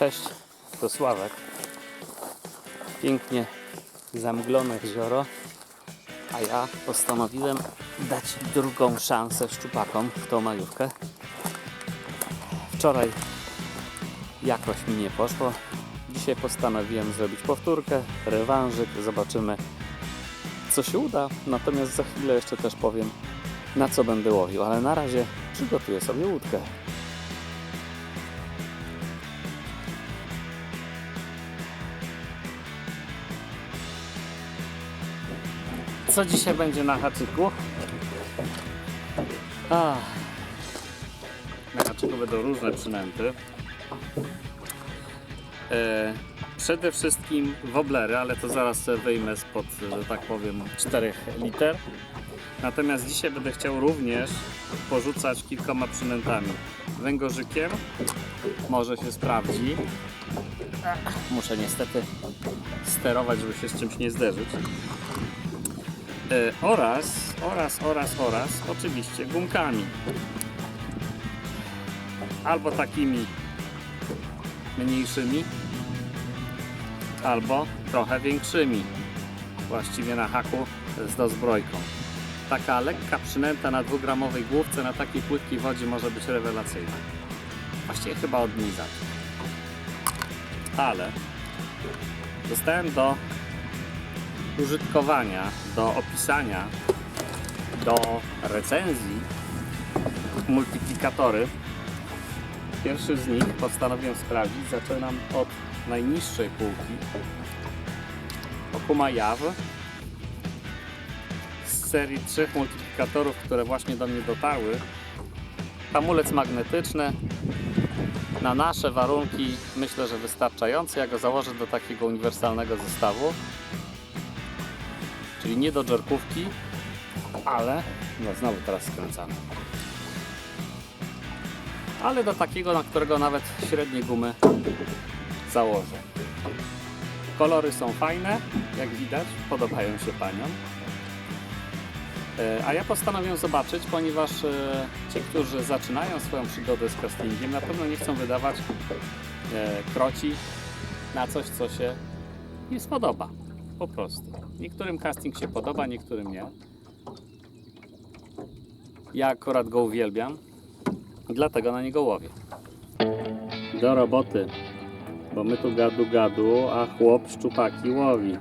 Cześć, to Sławek. Pięknie zamglone jezioro, a ja postanowiłem dać drugą szansę szczupakom w tą majówkę. Wczoraj jakoś mi nie poszło. Dzisiaj postanowiłem zrobić powtórkę, rewanżyk, zobaczymy co się uda. Natomiast za chwilę jeszcze też powiem na co będę łowił, ale na razie przygotuję sobie łódkę. Co dzisiaj będzie na haczyku? Na haczyku będą różne przynęty. E, przede wszystkim woblery, ale to zaraz wyjmę spod, że tak powiem, 4 liter. Natomiast dzisiaj będę chciał również porzucać kilkoma przynętami. Węgorzykiem może się sprawdzi. Muszę niestety sterować, żeby się z czymś nie zderzyć. E, oraz, oraz, oraz, oraz, oczywiście gumkami. Albo takimi mniejszymi, albo trochę większymi. Właściwie na haku z dozbrojką. Taka lekka przynęta na dwugramowej główce na takiej płytkiej wodzie może być rewelacyjna. Właściwie chyba od. Ale dostałem do użytkowania, do opisania, do recenzji multiplikatory. Pierwszy z nich postanowiłem sprawdzić. Zaczynam od najniższej półki. Okuma Jaw z serii trzech multiplikatorów, które właśnie do mnie dotarły. Hamulec magnetyczny na nasze warunki myślę, że wystarczający. Ja go założę do takiego uniwersalnego zestawu czyli nie do dżerkówki, ale no znowu teraz skręcamy. Ale do takiego, na którego nawet średnie gumy założę. Kolory są fajne, jak widać, podobają się paniom. E, A ja postanowiłem zobaczyć, ponieważ e, ci, którzy zaczynają swoją przygodę z castingiem, na pewno nie chcą wydawać e, kroci na coś, co się nie spodoba. Po prostu. Niektórym casting się podoba, niektórym nie. Ja akurat go uwielbiam, dlatego na niego łowię. Do roboty, bo my tu gadu gadu, a chłop szczupaki łowi.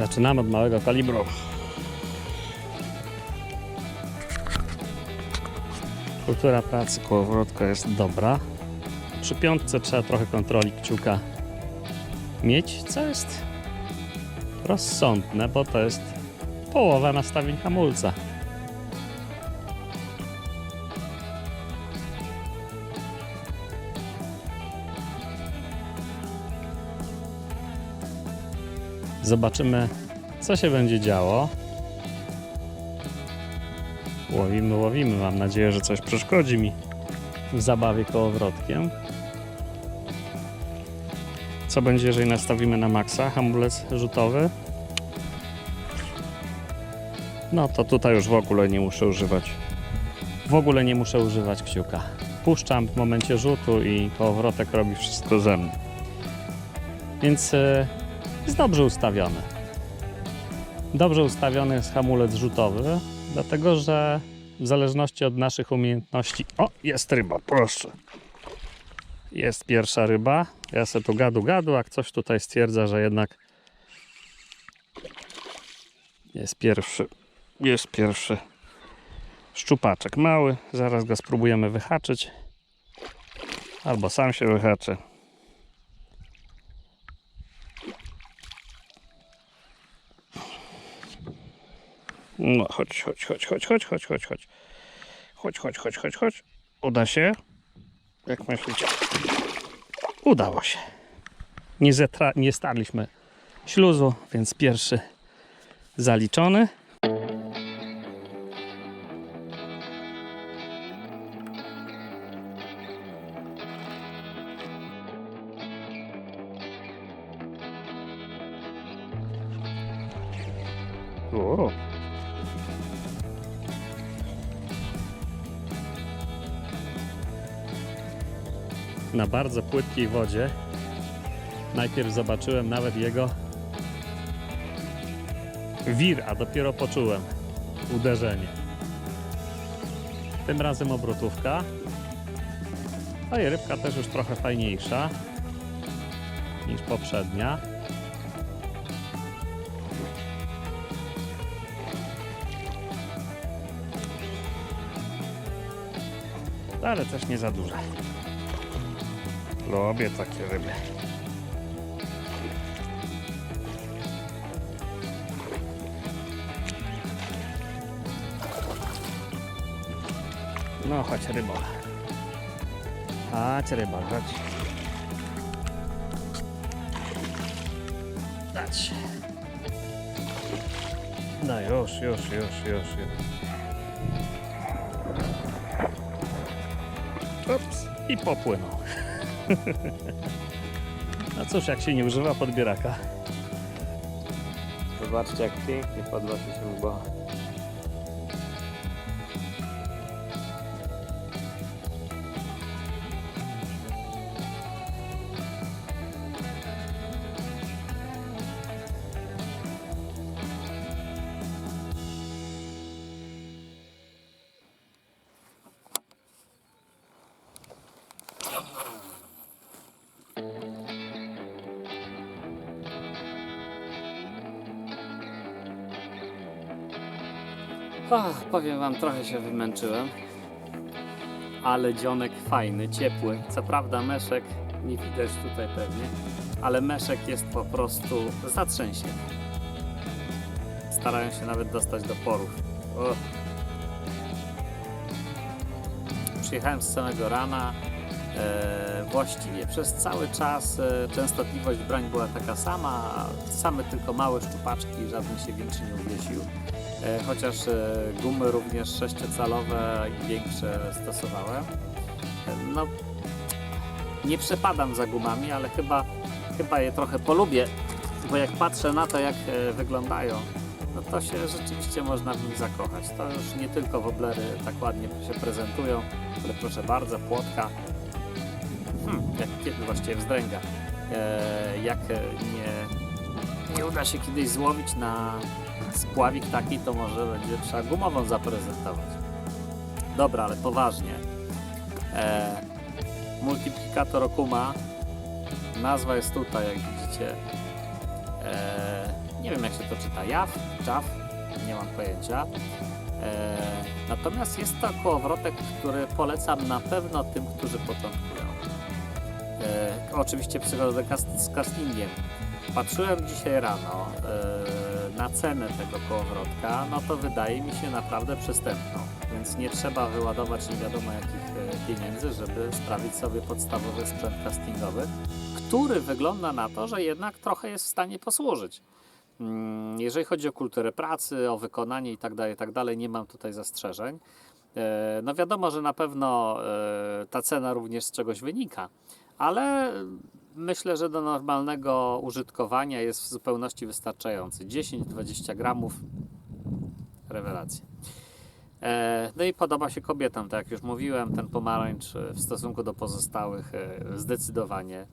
Zaczynamy od małego kalibru. Kultura pracy kołowrotka jest dobra. Przy piątce trzeba trochę kontroli kciuka mieć, co jest rozsądne, bo to jest połowa nastawień hamulca. Zobaczymy, co się będzie działo. Łowimy, łowimy. Mam nadzieję, że coś przeszkodzi mi w zabawie kołowrotkiem. Co będzie, jeżeli nastawimy na maksa hamulec rzutowy? No to tutaj już w ogóle nie muszę używać. W ogóle nie muszę używać kciuka. Puszczam w momencie rzutu i kołowrotek robi wszystko ze mną. Więc e, jest dobrze ustawiony. Dobrze ustawiony jest hamulec rzutowy, dlatego że w zależności od naszych umiejętności. O, jest ryba, proszę. Jest pierwsza ryba. Ja se tu gadu gadu, a ktoś tutaj stwierdza, że jednak jest pierwszy. Jest pierwszy szczupaczek mały. Zaraz go spróbujemy wyhaczyć. Albo sam się wyhaczy. No, chodź, chodź, chodź, chodź, chodź, chodź, chodź, chodź. Chodź, chodź, chodź, chodź, chodź. Uda się? Jak myślicie? Udało się. Nie, zetra- nie starliśmy śluzu, więc pierwszy zaliczony. O. Na bardzo płytkiej wodzie najpierw zobaczyłem nawet jego wir, a dopiero poczułem uderzenie. Tym razem obrotówka. No i rybka też już trochę fajniejsza niż poprzednia. ale też nie za duże. Lubię takie ryby. No chodź rybo. Chodź rybo, chodź. Dać. No już, już, już, już, już. Ups, i popłynął. No cóż, jak się nie używa podbieraka. Zobaczcie, jak pięknie podnosi się mgła. Ach, powiem wam, trochę się wymęczyłem. Ale dzionek fajny, ciepły. Co prawda meszek nie widać tutaj pewnie, ale meszek jest po prostu zatrzęsień. Starają się nawet dostać do porów. O. Przyjechałem z samego rana. E, właściwie przez cały czas e, częstotliwość brań była taka sama, same tylko małe szczupaczki, żaden się większy nie uwiesił. E, chociaż gumy również sześciocalowe i większe stosowałem. No, nie przepadam za gumami, ale chyba, chyba je trochę polubię, bo jak patrzę na to, jak wyglądają, no to się rzeczywiście można w nich zakochać. To już nie tylko woblery tak ładnie się prezentują, ale proszę bardzo, płotka, hmm, jak kiedy właściwie wzdręga. E, jak e, nie, nie uda się kiedyś złowić na spławik taki, to może będzie trzeba gumową zaprezentować. Dobra, ale poważnie. E, multiplikator Okuma. Nazwa jest tutaj, jak widzicie. E, nie wiem, jak się to czyta. Jaw? Jaw? Nie mam pojęcia. E, natomiast jest to kołowrotek, który polecam na pewno tym, którzy początkują. E, oczywiście przygodę z castingiem. Patrzyłem dzisiaj rano e, na cenę tego kołowrotka, no to wydaje mi się naprawdę przystępną, więc nie trzeba wyładować nie wiadomo jakich e, pieniędzy, żeby sprawić sobie podstawowy sprzęt castingowy, który wygląda na to, że jednak trochę jest w stanie posłużyć. Mm, Jeżeli chodzi o kulturę pracy, o wykonanie itd., itd., nie mam tutaj zastrzeżeń. E, No wiadomo, że na pewno e, ta cena również z czegoś wynika, ale myślę, że do normalnego użytkowania jest w zupełności wystarczający. 10-20 gramów, rewelacja. E, No i podoba się kobietom, tak jak już mówiłem, ten pomarańcz e, w stosunku do pozostałych e, zdecydowanie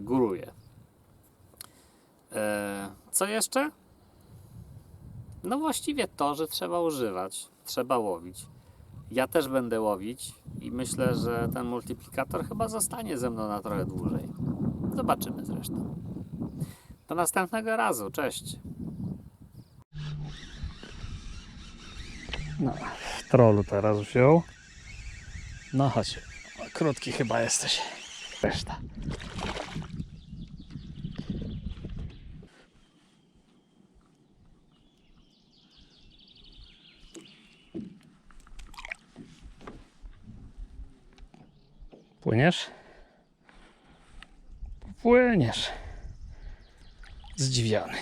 góruje. Co jeszcze? No właściwie to, że trzeba używać, trzeba łowić. Ja też będę łowić i myślę, że ten multiplikator chyba zostanie ze mną na trochę dłużej. Zobaczymy zresztą. Do następnego razu. Cześć. No, w trolu teraz wziął. No chodź, krótki chyba jesteś. Reszta. Płyniesz? Płyniesz. Zdziwiony.